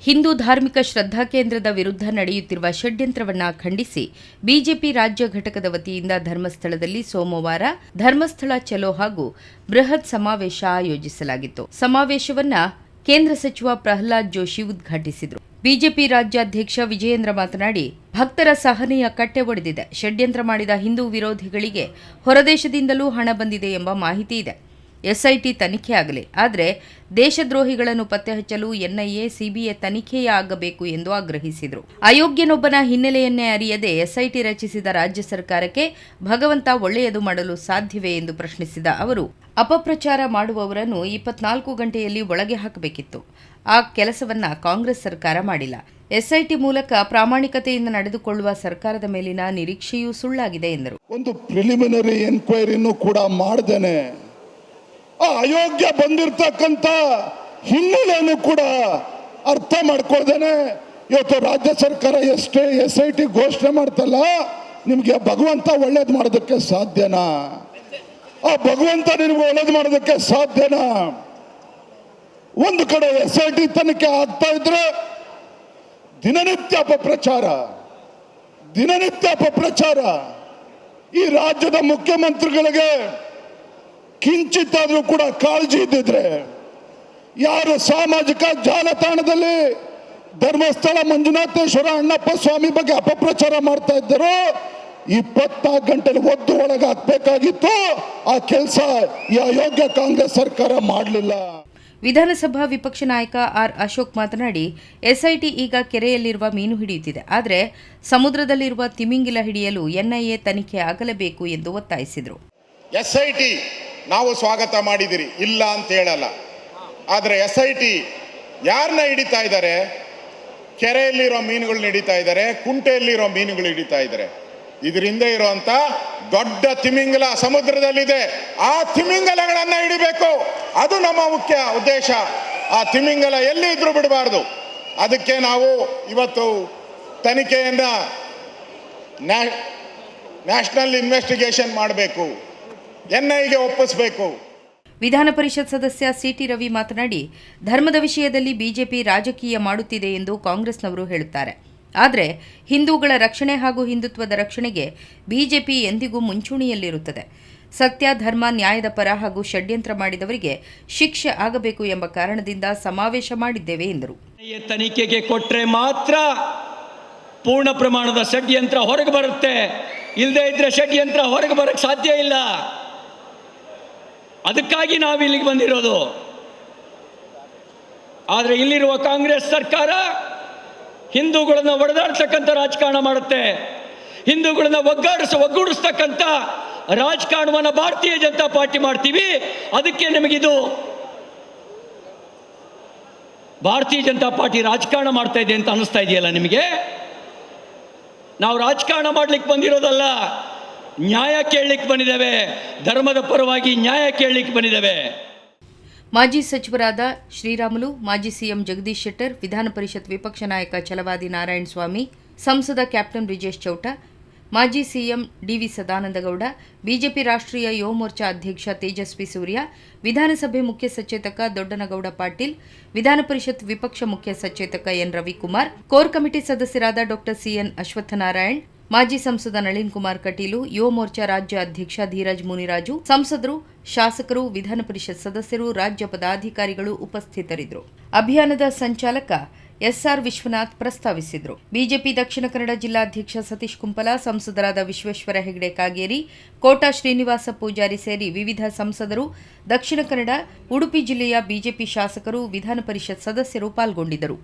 ಹಿಂದೂ ಧಾರ್ಮಿಕ ಶ್ರದ್ಧಾ ಕೇಂದ್ರದ ವಿರುದ್ಧ ನಡೆಯುತ್ತಿರುವ ಷಡ್ಯಂತ್ರವನ್ನ ಖಂಡಿಸಿ ಬಿಜೆಪಿ ರಾಜ್ಯ ಘಟಕದ ವತಿಯಿಂದ ಧರ್ಮಸ್ಥಳದಲ್ಲಿ ಸೋಮವಾರ ಧರ್ಮಸ್ಥಳ ಚಲೋ ಹಾಗೂ ಬೃಹತ್ ಸಮಾವೇಶ ಆಯೋಜಿಸಲಾಗಿತ್ತು. ಸಮಾವೇಶವನ್ನ ಕೇಂದ್ರ ಸಚಿವ ಪ್ರಹ್ಲಾದ್ ಜೋಶಿ ಉದ್ಘಾಟಿಸಿದರು. ಬಿಜೆಪಿ ರಾಜ್ಯಾಧ್ಯಕ್ಷ ವಿಜಯೇಂದ್ರ ಮಾತನಾಡಿ, ಭಕ್ತರ ಸಹನೆಯ ಕಟ್ಟೆ ಒಡೆದಿದೆ. ಷಡ್ಯಂತ್ರ ಮಾಡಿದ ಹಿಂದೂ ವಿರೋಧಿಗಳಿಗೆ ಹೊರದೇಶದಿಂದಲೂ ಹಣ ಬಂದಿದೆ ಎಂಬ ಮಾಹಿತಿ ಇದೆ. ಎಸ್ಐಟಿ ತನಿಖೆ ಆಗಲಿ. ಆದರೆ ದೇಶದ್ರೋಹಿಗಳನ್ನು ಪತ್ತೆ ಹಚ್ಚಲು ಎನ್ಐಎ, ಸಿಬಿಐ ತನಿಖೆಯೇ ಆಗಬೇಕು ಎಂದು ಆಗ್ರಹಿಸಿದರು. ಅಯೋಗ್ಯನೊಬ್ಬನ ಹಿನ್ನೆಲೆಯನ್ನೇ ಅರಿಯದೆ ಎಸ್ಐಟಿ ರಚಿಸಿದ ರಾಜ್ಯ ಸರ್ಕಾರಕ್ಕೆ ಭಗವಂತ ಒಳ್ಳೆಯದು ಮಾಡಲು ಸಾಧ್ಯವೇ ಎಂದು ಪ್ರಶ್ನಿಸಿದ ಅವರು, ಅಪಪ್ರಚಾರ ಮಾಡುವವರನ್ನು ಇಪ್ಪತ್ನಾಲ್ಕು ಗಂಟೆಯಲ್ಲಿ ಒಳಗೆ ಹಾಕಬೇಕಿತ್ತು. ಆ ಕೆಲಸವನ್ನ ಕಾಂಗ್ರೆಸ್ ಸರ್ಕಾರ ಮಾಡಿಲ್ಲ. ಎಸ್ಐಟಿ ಮೂಲಕ ಪ್ರಾಮಾಣಿಕತೆಯಿಂದ ನಡೆದುಕೊಳ್ಳುವ ಸರ್ಕಾರದ ಮೇಲಿನ ನಿರೀಕ್ಷೆಯೂ ಸುಳ್ಳಾಗಿದೆ ಎಂದರು. ಒಂದು ಪ್ರಿಲಿಮಿನರಿ ಎನ್ಕ್ವೈರಿನೂ ಕೂಡ ಮಾಡ್ದೇನೆ. ಆ ಅಯೋಗ್ಯ ಬಂದಿರತಕ್ಕಂತ ಹಿನ್ನೆಲೆಯನ್ನು ಕೂಡ ಅರ್ಥ ಮಾಡ್ಕೊಳ್ದೇನೆ. ಇವತ್ತು ರಾಜ್ಯ ಸರ್ಕಾರ ಎಷ್ಟೇ ಎಸ್ ಐ ಟಿ ಘೋಷಣೆ ಮಾಡ್ತಲ್ಲ, ನಿಮಗೆ ಭಗವಂತ ಒಳ್ಳೇದು ಮಾಡೋದಕ್ಕೆ ಸಾಧ್ಯನಾ? ಆ ಭಗವಂತ ನಿಮ್ಗೆ ಒಳ್ಳೇದು ಮಾಡೋದಕ್ಕೆ ಸಾಧ್ಯನಾ? ಒಂದು ಕಡೆ ಎಸ್ ಐ ಟಿ ತನಿಖೆ ಆಗ್ತಾ ಇದ್ರೆ ದಿನನಿತ್ಯ ಅಪಪ್ರಚಾರ ದಿನನಿತ್ಯ ಅಪಪ್ರಚಾರ ಈ ರಾಜ್ಯದ ಮುಖ್ಯಮಂತ್ರಿಗಳಿಗೆ ಕಿಂಚಿತ್ತಾದ್ರೂ ಕೂಡ ಕಾಳಜಿ ಇದ್ದಿದ್ರೆ ಯಾರು ಸಾಮಾಜಿಕ ಜಾಲತಾಣದಲ್ಲಿ ಧರ್ಮಸ್ಥಳ ಮಂಜುನಾಥೇಶ್ವರ ಅಣ್ಣಪ್ಪ ಸ್ವಾಮಿ ಬಗ್ಗೆ ಅಪಪ್ರಚಾರ ಮಾಡ್ತಾ ಇದ್ದರು ಇಪ್ಪತ್ನಾಲ್ಕು ಗಂಟೆಲಿ ಒದ್ದು ಒಳಗೆ ಹಾಕ್ಬೇಕಾಗಿತ್ತು ಆ ಕೆಲಸ ಈ ಅಯೋಗ್ಯ ಕಾಂಗ್ರೆಸ್ ಸರ್ಕಾರ ಮಾಡಲಿಲ್ಲ. ವಿಧಾನಸಭಾ ವಿಪಕ್ಷ ನಾಯಕ ಆರ್ ಅಶೋಕ್ ಮಾತನಾಡಿ ಎಸ್ಐಟಿ ಈಗ ಕೆರೆಯಲ್ಲಿರುವ ಮೀನು ಹಿಡಿಯುತ್ತಿದೆ. ಆದರೆ ಸಮುದ್ರದಲ್ಲಿರುವ ತಿಮಿಂಗಿಲ ಹಿಡಿಯಲು ಎನ್ಐಎ ತನಿಖೆ ಆಗಲೇಬೇಕು ಎಂದು ಒತ್ತಾಯಿಸಿದರು. ಎಸ್ಐಟಿ ನಾವು ಸ್ವಾಗತ ಮಾಡಿದಿರಿ. ಇಲ್ಲ ಅಂತ ಹೇಳಲ್ಲ. ಆದರೆ ಎಸ್ ಐ ಟಿ ಯಾರನ್ನ ಹಿಡಿತಾ ಇದ್ದಾರೆ? ಕೆರೆಯಲ್ಲಿರೋ ಮೀನುಗಳನ್ನ ಹಿಡಿತಾ ಇದ್ದಾರೆ, ಕುಂಟೆಯಲ್ಲಿರೋ ಮೀನುಗಳು ಹಿಡಿತಾ ಇದ್ದಾರೆ. ಇದರಿಂದ ಇರುವಂತ ದೊಡ್ಡ ತಿಮಿಂಗಲ ಸಮುದ್ರದಲ್ಲಿದೆ. ಆ ತಿಮಿಂಗಲಗಳನ್ನ ಹಿಡಿಬೇಕು. ಅದು ನಮ್ಮ ಮುಖ್ಯ ಉದ್ದೇಶ. ಆ ತಿಮಿಂಗಲ ಎಲ್ಲಿ ಇದ್ರೂ ಬಿಡಬಾರ್ದು. ಅದಕ್ಕೆ ನಾವು ಇವತ್ತು ತನಿಖೆಯನ್ನ ನ್ಯಾ- ನ್ಯಾಷನಲ್ ಇನ್ವೆಸ್ಟಿಗೇಷನ್ ಮಾಡಬೇಕು. ಎನ್ ಐಗೆ ಒಪ್ಪಿಸಬೇಕು. ವಿಧಾನ ಪರಿಷತ್ ಸದಸ್ಯ ಸಿಟಿ ರವಿ ಮಾತನಾಡಿ ಧರ್ಮದ ವಿಷಯದಲ್ಲಿ ಬಿಜೆಪಿ ರಾಜಕೀಯ ಮಾಡುತ್ತಿದೆ ಎಂದು ಕಾಂಗ್ರೆಸ್ನವರು ಹೇಳುತ್ತಾರೆ. ಆದರೆ ಹಿಂದೂಗಳ ರಕ್ಷಣೆ ಹಾಗೂ ಹಿಂದುತ್ವದ ರಕ್ಷಣೆಗೆ ಬಿಜೆಪಿ ಎಂದಿಗೂ ಮುಂಚೂಣಿಯಲ್ಲಿರುತ್ತದೆ. ಸತ್ಯ ಧರ್ಮ ನ್ಯಾಯದ ಪರ ಹಾಗೂ ಷಡ್ಯಂತ್ರ ಮಾಡಿದವರಿಗೆ ಶಿಕ್ಷೆ ಆಗಬೇಕು ಎಂಬ ಕಾರಣದಿಂದ ಸಮಾವೇಶ ಮಾಡಿದ್ದೇವೆ ಎಂದರು. ತನಿಖೆಗೆ ಕೊಟ್ಟರೆ ಮಾತ್ರ ಪೂರ್ಣ ಪ್ರಮಾಣದ ಷಡ್ಯಂತ್ರ ಹೊರಗೆ ಬರುತ್ತೆ. ಇಲ್ಲದೆ ಇದ್ರೆ ಷಡ್ಯಂತ್ರ ಹೊರಗೆ ಬರಕ್ಕೆ ಸಾಧ್ಯ ಇಲ್ಲ. ಅದಕ್ಕಾಗಿ ನಾವು ಇಲ್ಲಿಗೆ ಬಂದಿರೋದು. ಆದರೆ ಇಲ್ಲಿರುವ ಕಾಂಗ್ರೆಸ್ ಸರ್ಕಾರ ಹಿಂದೂಗಳನ್ನು ಒಡೆದಾಡ್ತಕ್ಕಂಥ ರಾಜಕಾರಣ ಮಾಡುತ್ತೆ. ಹಿಂದೂಗಳನ್ನ ಒಗ್ಗಾಡಿಸ ಒಗ್ಗೂಡಿಸ್ತಕ್ಕಂಥ ರಾಜಕಾರಣವನ್ನು ಭಾರತೀಯ ಜನತಾ ಪಾರ್ಟಿ ಮಾಡ್ತೀವಿ. ಅದಕ್ಕೆ ನಮಗಿದು ಭಾರತೀಯ ಜನತಾ ಪಾರ್ಟಿ ರಾಜಕಾರಣ ಮಾಡ್ತಾ ಇದೆ ಅಂತ ಅನಿಸ್ತಾ ಇದೆಯಲ್ಲ ನಿಮಗೆ? ನಾವು ರಾಜಕಾರಣ ಮಾಡ್ಲಿಕ್ಕೆ ಬಂದಿರೋದಲ್ಲ. ನ್ಯಾಯ ಕೇಳಲಿಕ್ಕೆ ಬಂದಿದ್ದೇವೆ. ಧರ್ಮದ ಪರವಾಗಿ ನ್ಯಾಯ ಕೇಳಲಿಕ್ಕೆ ಬಂದಿದ್ದೇವೆ. ಮಾಜಿ ಸಚಿವರಾದ ಶ್ರೀರಾಮುಲು, ಮಾಜಿ ಸಿಎಂ ಜಗದೀಶ್ ಶೆಟ್ಟರ್, ವಿಧಾನ ಪರಿಷತ್ ವಿಪಕ್ಷ ನಾಯಕ ಛಲವಾದಿ ನಾರಾಯಣ ಸ್ವಾಮಿ, ಸಂಸದ ಕ್ಯಾಪ್ಟನ್ ಬ್ರಿಜೇಶ್ ಚೌಟ, ಮಾಜಿ ಸಿಎಂ ಡಿವಿ ಸದಾನಂದಗೌಡ, ಬಿಜೆಪಿ ರಾಷ್ಟ್ರೀಯ ಯುವ ಅಧ್ಯಕ್ಷ ತೇಜಸ್ವಿ ಸೂರ್ಯ, ವಿಧಾನಸಭೆ ಮುಖ್ಯ ಸಚೇತಕ ದೊಡ್ಡನಗೌಡ ಪಾಟೀಲ್, ವಿಧಾನ ಪರಿಷತ್ ವಿಪಕ್ಷ ಮುಖ್ಯ ಸಚೇತಕ ಎನ್ ರವಿಕುಮಾರ್, ಕೋರ್ ಕಮಿಟಿ ಸದಸ್ಯರಾದ ಡಾಕ್ಟರ್ ಸಿಎನ್ ಅಶ್ವತ್ಥನಾರಾಯಣ್ ಮಾಜಿ ಸಂಸದ ನಳಿನ್ ಕುಮಾರ್ ಕಟೀಲು, ಯುವ ಮೋರ್ಚಾ ರಾಜ್ಯ ಅಧ್ಯಕ್ಷ ಧೀರಜ್ ಮುನಿರಾಜು, ಸಂಸದರು, ಶಾಸಕರು, ವಿಧಾನ ಪರಿಷತ್ ಸದಸ್ಯರು, ರಾಜ್ಯ ಪದಾಧಿಕಾರಿಗಳು ಉಪಸ್ಥಿತರಿದ್ದರು. ಅಭಿಯಾನದ ಸಂಚಾಲಕ ಎಸ್ಆರ್ ವಿಶ್ವನಾಥ್ ಪ್ರಸ್ತಾವಿಸಿದರು. ಬಿಜೆಪಿ ದಕ್ಷಿಣ ಕನ್ನಡ ಜಿಲ್ಲಾಧ್ಯಕ್ಷ ಸತೀಶ್ ಕುಂಪಲ, ಸಂಸದರಾದ ವಿಶ್ವೇಶ್ವರ ಹೆಗಡೆ ಕಾಗೇರಿ, ಕೋಟಾ ಶ್ರೀನಿವಾಸ ಪೂಜಾರಿ ಸೇರಿ ವಿವಿಧ ಸಂಸದರು, ದಕ್ಷಿಣ ಕನ್ನಡ, ಉಡುಪಿ ಜಿಲ್ಲೆಯ ಬಿಜೆಪಿ ಶಾಸಕರು, ವಿಧಾನ ಪರಿಷತ್ ಸದಸ್ಯರು ಪಾಲ್ಗೊಂಡಿದ್ದರು.